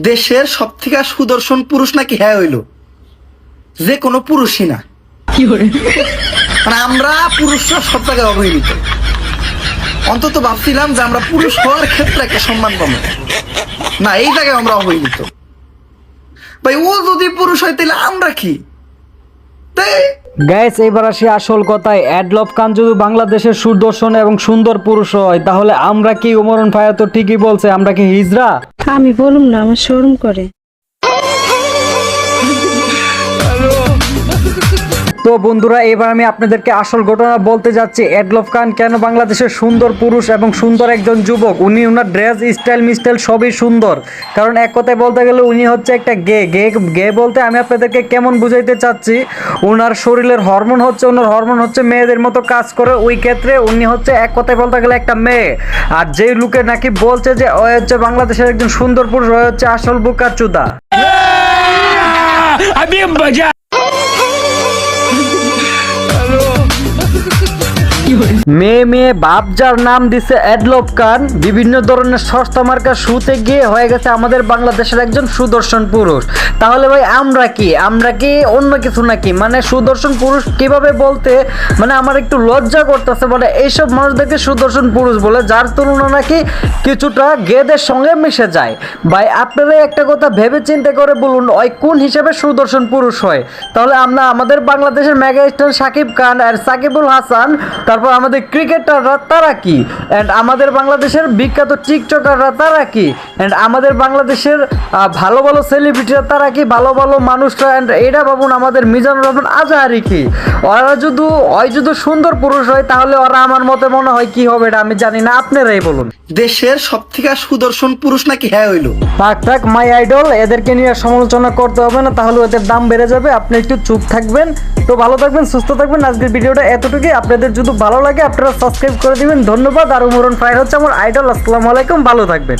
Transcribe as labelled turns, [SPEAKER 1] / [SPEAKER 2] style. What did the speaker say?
[SPEAKER 1] দেশের সব থেকে সুদর্শন পুরুষ নাকি হ্যাঁ হইল? যে কোনো পুরুষই না। মানে আমরা পুরুষরা সব জায়গায় অবহেলিত। অন্তত ভাবছিলাম যে আমরা পুরুষ হওয়ার ক্ষেত্রে একটা সম্মান পাবো। না এই জায়গায় আমরা অবহেলিত। ভাই ও যদি পুরুষ হয় তাহলে আমরা কি? তাই
[SPEAKER 2] গ্যাস এবার আসি আসল কথায়। অ্যাডলভ খান যদি বাংলাদেশের সুদর্শন এবং সুন্দর পুরুষ হয়, তাহলে আমরা কি উমরন ফায়াত তো ঠিকই বলছে, আমরা কি হিজরা
[SPEAKER 3] আমি বলুম না, আমার শোরুম করে।
[SPEAKER 2] তো বন্ধুরা, এবার আমি আপনাদেরকে আসল ঘটনা বলতে যাচ্ছি। অ্যাডলফ খান কেন বাংলাদেশের সুন্দর পুরুষ এবং সুন্দর একজন যুবক? উনি ওনার ড্রেস, স্টাইল, মিস্টাইল সবই সুন্দর। কারণ এক কথায় বলতে গেলে উনি হচ্ছে একটা গে গে গে বলতে আমি আপনাদেরকে কেমন বুঝাইতে চাচ্ছি ওনার শরীরের হরমোন হচ্ছে, ওনার হরমোন হচ্ছে মেয়েদের মতো কাজ করে। ওই ক্ষেত্রে উনি হচ্ছে এক কথায় বলতে গেলে একটা মেয়ে। আর যেই লোকে নাকি বলছে যে ও হচ্ছে বাংলাদেশের একজন সুন্দর পুরুষ ও হচ্ছে আসল বুকার চুদা। মেয়ে মেয়ে বাপ যার নাম দিছে অ্যাডলব খান, বিভিন্ন ধরনের সস্তা মার্কা শুতে গিয়ে হয়ে গেছে আমাদের বাংলাদেশের একজন সুদর্শন পুরুষ। তাহলে ভাই, আমরা কি? আমরা কি অন্য কিছু নাকি? মানে সুদর্শন পুরুষ কীভাবে বলতে মানে আমার একটু লজ্জা করতেছে মানে এইসব মানুষদেরকে সুদর্শন পুরুষ বলে, যার তুলনা নাকি কিছুটা গেদের সঙ্গে মিশে যায়। ভাই, আপনারা একটা কথা ভেবে চিন্তা করে বলুন, ওই কোন হিসেবে সুদর্শন পুরুষ হয়? তাহলে আমরা আমাদের বাংলাদেশের মেগা স্টার সাকিব খান আর সাকিবুল হাসান, তারপর আমাদের ক্রিকেটাররা তারা কি? অ্যান্ড আমাদের বাংলাদেশের বিখ্যাত টিকটকাররা তারা কি? অ্যান্ড আমাদের বাংলাদেশের ভালো ভালো সেলিব্রিটিরা তারা কি? ভালো ভালো মানুষরা অ্যান্ড এটা ভাবুন আমাদের মিজানুর রহমান আজহারি কি? ওরা যদি ওই যদি সুন্দর পুরুষ হয় তাহলে ওরা আমার মতে মনে হয় কি হবে এটা আমি জানি না। আপনারাই বলুন।
[SPEAKER 1] দেশের সব থেকে সুদর্শন পুরুষ নাকি হ্যাঁ হইল?
[SPEAKER 2] থাক থাক মাই আইডল এদেরকে নিয়ে সমালোচনা করতে হবে না তাহলে ওদের দাম বেড়ে যাবে। আপনি একটু চুপ থাকবেন। তো ভালো থাকবেন সুস্থ থাকবেন। আজকের ভিডিওটা এতটুকুই। আপনাদের যদি ভালো লাগে, আপনারা সাবস্ক্রাইব করে দিবেন। ধন্যবাদ। আর উমরন ফ্রাই হচ্ছে আমার আইডল আসসালামু আলাইকুম। ভালো থাকবেন।